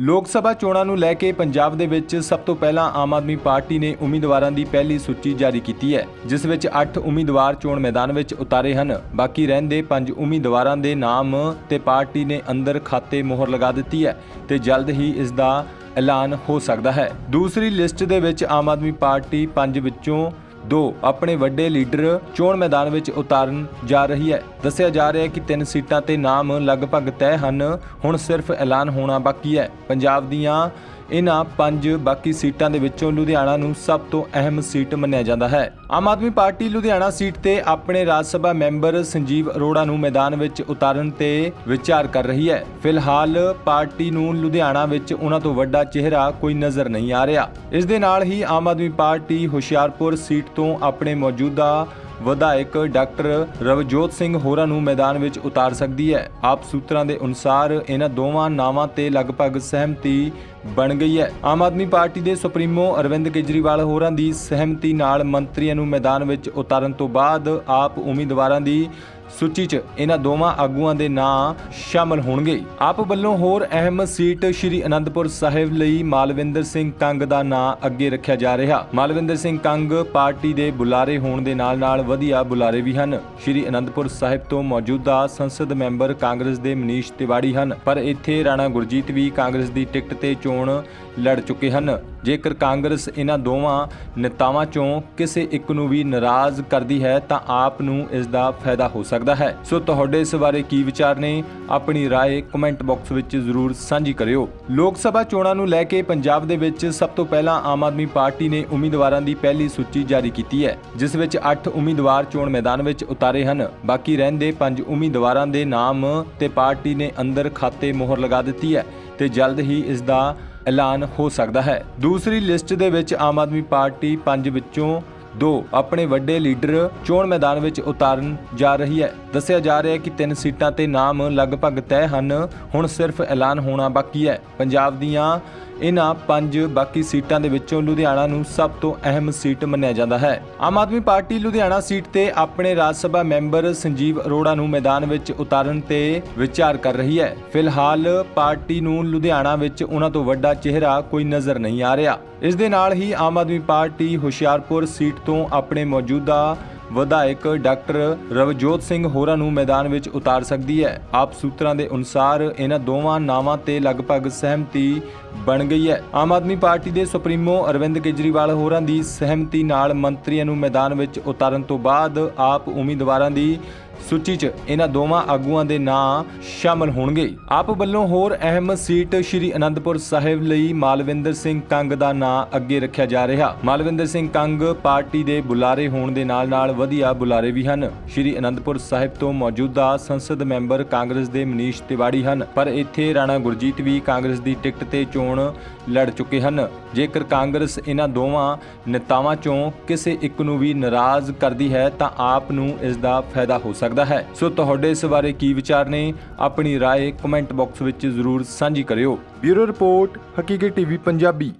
ਲੋਕ ਸਭਾ ਚੋਣਾਂ ਨੂੰ ਲੈ ਕੇ ਪੰਜਾਬ ਦੇ ਵਿੱਚ ਸਭ ਤੋਂ ਪਹਿਲਾਂ ਆਮ ਆਦਮੀ ਪਾਰਟੀ ਨੇ ਉਮੀਦਵਾਰਾਂ ਦੀ ਪਹਿਲੀ ਸੂਚੀ ਜਾਰੀ ਕੀਤੀ ਹੈ, ਜਿਸ ਵਿੱਚ 8 ਉਮੀਦਵਾਰ ਚੋਣ ਮੈਦਾਨ ਵਿੱਚ ਉਤਾਰੇ ਹਨ। ਬਾਕੀ ਰਹਿੰਦੇ 5 ਉਮੀਦਵਾਰਾਂ ਦੇ ਨਾਮ ਤੇ ਪਾਰਟੀ ਨੇ ਅੰਦਰ ਖਾਤੇ ਮੋਹਰ ਲਗਾ ਦਿੱਤੀ ਹੈ ਤੇ ਜਲਦ ਹੀ ਇਸ ਦਾ ਐਲਾਨ ਹੋ ਸਕਦਾ ਹੈ। ਦੂਸਰੀ ਲਿਸਟ ਦੇ ਵਿੱਚ ਆਮ ਆਦਮੀ ਪਾਰਟੀ 5 ਵਿੱਚੋਂ ਦੋ ਆਪਣੇ ਵੱਡੇ ਲੀਡਰ ਚੋਣ ਮੈਦਾਨ ਵਿੱਚ ਉਤਾਰਨ ਜਾ ਰਹੀ ਹੈ। ਦੱਸਿਆ ਜਾ ਰਿਹਾ ਹੈ ਕਿ ਤਿੰਨ ਸੀਟਾਂ ਤੇ ਨਾਮ ਲਗਭਗ ਤੈਅ ਹਨ, ਹੁਣ ਸਿਰਫ ਐਲਾਨ ਹੋਣਾ ਬਾਕੀ ਹੈ। ਪੰਜਾਬ ਦੀਆਂ ਇਹਨਾਂ ਪੰਜ ਬਾਕੀ ਸੀਟਾਂ ਦੇ ਵਿੱਚੋਂ ਲੁਧਿਆਣਾ ਨੂੰ ਸਭ ਤੋਂ ਅਹਿਮ ਸੀਟ ਮੰਨਿਆ ਜਾਂਦਾ ਹੈ। ਆਮ ਆਦਮੀ ਪਾਰਟੀ ਲੁਧਿਆਣਾ ਸੀਟ ਤੇ ਆਪਣੇ ਰਾਜ ਸਭਾ ਮੈਂਬਰ ਸੰਜੀਵ ਅਰੋੜਾ ਨੂੰ ਮੈਦਾਨ ਵਿੱਚ ਉਤਾਰਨ ਤੇ ਵਿਚਾਰ ਕਰ ਰਹੀ ਹੈ। ਫਿਲਹਾਲ ਪਾਰਟੀ ਨੂੰ ਲੁਧਿਆਣਾ ਵਿੱਚ ਉਹਨਾਂ ਤੋਂ ਵੱਡਾ ਚਿਹਰਾ ਕੋਈ ਨਜ਼ਰ ਨਹੀਂ ਆ ਰਿਹਾ। ਇਸ ਦੇ ਨਾਲ ਹੀ ਆਮ ਆਦਮੀ ਪਾਰਟੀ ਹੁਸ਼ਿਆਰਪੁਰ ਸੀਟ ਤੋਂ ਆਪਣੇ ਮੌਜੂਦਾ ਵਿਧਾਇਕ ਡਾਕਟਰ ਰਵਜੋਤ ਸਿੰਘ ਹੋਰਾਂ ਨੂੰ ਮੈਦਾਨ ਵਿੱਚ ਉਤਾਰ ਸਕਦੀ ਹੈ। ਆਪ ਸੂਤਰਾਂ ਦੇ ਅਨੁਸਾਰ ਇਹਨਾਂ ਦੋਵਾਂ ਨਾਵਾਂ ਤੇ ਲਗਭਗ ਸਹਿਮਤੀ ਬਣ ਗਈ ਹੈ। ਆਮ ਆਦਮੀ ਪਾਰਟੀ ਦੇ ਸੁਪਰੀਮੋ ਅਰਵਿੰਦ ਕੇਜਰੀਵਾਲ ਹੋਰਾਂ ਦੀ ਸਹਿਮਤੀ ਨਾਲ ਮੰਤਰੀਆਂ ਨੂੰ ਮੈਦਾਨ ਵਿੱਚ ਉਤਾਰਨ ਤੋਂ ਬਾਅਦ ਆਪ ਉਮੀਦਵਾਰਾਂ ਦੀ ਸੂਚੀ 'ਚ ਇਹਨਾਂ ਦੋਵਾਂ ਆਗੂਆਂ ਦੇ ਨਾਂ ਸ਼ਾਮਲ ਹੋਣਗੇ। ਆਪ ਵੱਲੋਂ ਹੋਰ ਅਹਿਮ ਸੀਟ ਸ਼੍ਰੀ ਅਨੰਦਪੁਰ ਸਾਹਿਬ ਲਈ ਮਾਲਵਿੰਦਰ ਸਿੰਘ ਕੰਗ ਦਾ ਨਾਂ ਅੱਗੇ ਰੱਖਿਆ ਜਾ ਰਿਹਾ। ਮਾਲਵਿੰਦਰ ਸਿੰਘ ਕੰਗ ਪਾਰਟੀ ਦੇ ਬੁਲਾਰੇ ਹੋਣ ਦੇ ਨਾਲ-ਨਾਲ ਵਧੀਆ ਬੁਲਾਰੇ ਵੀ ਹਨ। ਸ਼੍ਰੀ ਅਨੰਦਪੁਰ ਸਾਹਿਬ ਤੋਂ ਮੌਜੂਦਾ ਸੰਸਦ ਮੈਂਬਰ ਕਾਂਗਰਸ ਦੇ ਮਨੀਸ਼ ਤਿਵਾੜੀ ਹਨ, ਪਰ ਇੱਥੇ ਰਾਣਾ ਗੁਰਜੀਤ ਵੀ ਕਾਂਗਰਸ ਦੀ ਟਿਕਟ ਤੇ ਚੋਣ ਲੜ ਚੁੱਕੇ ਹਨ। ਜੇਕਰ ਕਾਂਗਰਸ ਇਹਨਾਂ ਦੋਵਾਂ ਨੇਤਾਵਾਂ ਚੋਂ ਕਿਸੇ ਇੱਕ ਨੂੰ ਵੀ ਨਾਰਾਜ਼ ਕਰਦੀ ਹੈ ਤਾਂ ਆਪ ਨੂੰ ਇਸ ਦਾ ਫਾਇਦਾ ਹੋ ਸਕਦਾ ਹੈ ਸੋ ਤੁਹਾਡੇ ਇਸ ਬਾਰੇ ਕੀ ਵਿਚਾਰ ਨੇ ਆਪਣੀ رائے ਕਮੈਂਟ ਬਾਕਸ ਵਿੱਚ ਜ਼ਰੂਰ ਸਾਂਝੀ ਕਰਿਓ ਲੋਕ ਸਭਾ ਚੋਣਾਂ ਨੂੰ ਲੈ ਕੇ ਪੰਜਾਬ ਦੇ ਵਿੱਚ ਸਭ ਤੋਂ ਪਹਿਲਾਂ ਆਮ ਆਦਮੀ ਪਾਰਟੀ ਨੇ ਉਮੀਦਵਾਰਾਂ ਦੀ ਪਹਿਲੀ ਸੂਚੀ ਜਾਰੀ ਕੀਤੀ ਹੈ ਜਿਸ ਵਿੱਚ 8 ਉਮੀਦਵਾਰ ਚੋਣ ਮੈਦਾਨ ਵਿੱਚ ਉਤਾਰੇ ਹਨ ਬਾਕੀ ਰਹਿੰਦੇ 5 ਉਮੀਦਵਾਰਾਂ ਦੇ ਨਾਮ ਤੇ ਪਾਰਟੀ ਨੇ ਅੰਦਰ ਖਾਤੇ ਮੋਹਰ ਲਗਾ ਦਿੱਤੀ ਹੈ ਤੇ ਜਲਦ ਹੀ ਇਸ ਦਾ ਐਲਾਨ ਹੋ ਸਕਦਾ ਹੈ। ਦੂਸਰੀ ਲਿਸਟ ਦੇ ਵਿੱਚ ਆਮ ਆਦਮੀ ਪਾਰਟੀ 5 ਵਿੱਚੋਂ ਦੋ ਆਪਣੇ ਵੱਡੇ ਲੀਡਰ ਚੋਣ ਮੈਦਾਨ ਵਿੱਚ ਉਤਾਰਨ ਜਾ ਰਹੀ ਹੈ। ਦੱਸਿਆ ਜਾ ਰਿਹਾ ਹੈ ਕਿ ਤਿੰਨ ਸੀਟਾਂ ਤੇ ਨਾਮ ਲਗਭਗ ਤੈਅ ਹਨ, ਹੁਣ ਸਿਰਫ ਐਲਾਨ ਹੋਣਾ ਬਾਕੀ ਹੈ। ਪੰਜਾਬ ਦੀਆਂ ਇਹਨਾਂ ਪੰਜ ਬਾਕੀ ਸੀਟਾਂ ਦੇ ਵਿੱਚੋਂ ਲੁਧਿਆਣਾ ਨੂੰ ਸਭ ਤੋਂ ਅਹਿਮ ਸੀਟ ਮੰਨਿਆ ਜਾਂਦਾ ਹੈ। ਆਮ ਆਦਮੀ ਪਾਰਟੀ ਲੁਧਿਆਣਾ ਸੀਟ ਤੇ ਆਪਣੇ ਰਾਜ ਸਭਾ ਮੈਂਬਰ ਸੰਜੀਵ ਅਰੋੜਾ ਨੂੰ ਮੈਦਾਨ ਵਿੱਚ ਉਤਾਰਨ ਤੇ ਵਿਚਾਰ ਕਰ ਰਹੀ ਹੈ। ਫਿਲਹਾਲ ਪਾਰਟੀ ਨੂੰ ਲੁਧਿਆਣਾ ਵਿੱਚ ਉਹਨਾਂ ਤੋਂ ਵੱਡਾ ਚਿਹਰਾ ਕੋਈ ਨਜ਼ਰ ਨਹੀਂ ਆ ਰਿਹਾ। ਇਸ ਦੇ ਨਾਲ ਹੀ ਆਮ ਆਦਮੀ ਪਾਰਟੀ ਹੁਸ਼ਿਆਰਪੁਰ ਸੀਟ ਤੋਂ ਆਪਣੇ ਮੌਜੂਦਾ ਵਿਧਾਇਕ ਡਾਕਟਰ ਰਵਜੋਤ ਸਿੰਘ ਹੋਰਾਂ ਨੂੰ ਮੈਦਾਨ ਵਿੱਚ ਉਤਾਰ ਸਕਦੀ ਹੈ। ਆਪ ਸੂਤਰਾਂ ਦੇ ਅਨੁਸਾਰ ਇਹਨਾਂ ਦੋਵਾਂ ਨਾਵਾਂ ਤੇ ਲਗਭਗ ਸਹਿਮਤੀ ਬਣ ਗਈ ਹੈ। ਆਮ ਆਦਮੀ ਪਾਰਟੀ ਦੇ ਸੁਪਰੀਮੋ ਅਰਵਿੰਦ ਕੇਜਰੀਵਾਲ ਹੋਰਾਂ ਦੀ ਸਹਿਮਤੀ ਨਾਲ ਮੰਤਰੀਆਂ ਨੂੰ ਮੈਦਾਨ ਵਿੱਚ ਉਤਾਰਨ ਤੋਂ ਬਾਅਦ ਆਪ ਉਮੀਦਵਾਰਾਂ ਦੀ ਸੂਚੀ 'ਚ ਇਹਨਾਂ ਦੋਵਾਂ ਆਗੂਆਂ ਦੇ ਨਾਂ ਸ਼ਾਮਲ ਹੋਣਗੇ। ਆਪ ਵੱਲੋਂ ਹੋਰ ਅਹਿਮ ਸੀਟ ਸ਼੍ਰੀ ਅਨੰਦਪੁਰ ਸਾਹਿਬ ਲਈ ਮਾਲਵਿੰਦਰ ਸਿੰਘ ਕੰਗ ਦਾ ਨਾਂ ਅੱਗੇ ਰੱਖਿਆ ਜਾ ਰਿਹਾ। ਮਾਲਵਿੰਦਰ ਸਿੰਘ ਕੰਗ ਪਾਰਟੀ ਦੇ ਬੁਲਾਰੇ ਹੋਣ ਦੇ ਨਾਲ-ਨਾਲ ਵਧੀਆ ਬੁਲਾਰੇ ਵੀ ਹਨ। ਸ਼੍ਰੀ ਅਨੰਦਪੁਰ ਸਾਹਿਬ ਤੋਂ ਮੌਜੂਦਾ ਸੰਸਦ ਮੈਂਬਰ ਕਾਂਗਰਸ ਦੇ ਮਨੀਸ਼ ਤਿਵਾੜੀ ਹਨ। ਪਰ ਇੱਥੇ ਰਾਣਾ ਗੁਰਜੀਤ ਵੀ ਕਾਂਗਰਸ ਦੀ ਟਿਕਟ ਤੇ ਚੋਣ ਲੜ ਚੁੱਕੇ ਹਨ। ਜੇਕਰ ਕਾਂਗਰਸ ਇਹਨਾਂ ਦੋਵਾਂ ਨੇਤਾਵਾਂ ਚੋਂ ਕਿਸੇ ਇੱਕ ਨੂੰ ਵੀ ਨਾਰਾਜ਼ ਕਰਦੀ ਹੈ ਤਾਂ ਆਪ ਨੂੰ ਇਸ ਦਾ ਫਾਇਦਾ ਹੋ ਸਕਦਾ ਹੈ ਸੋ ਤੁਹਾਡੇ ਇਸ ਬਾਰੇ ਕੀ ਵਿਚਾਰ ਨੇ ਆਪਣੀ رائے ਕਮੈਂਟ ਬਾਕਸ ਵਿੱਚ ਜ਼ਰੂਰ ਸਾਂਝੀ ਕਰਿਓ bureau report Haqeeqat TV Punjabi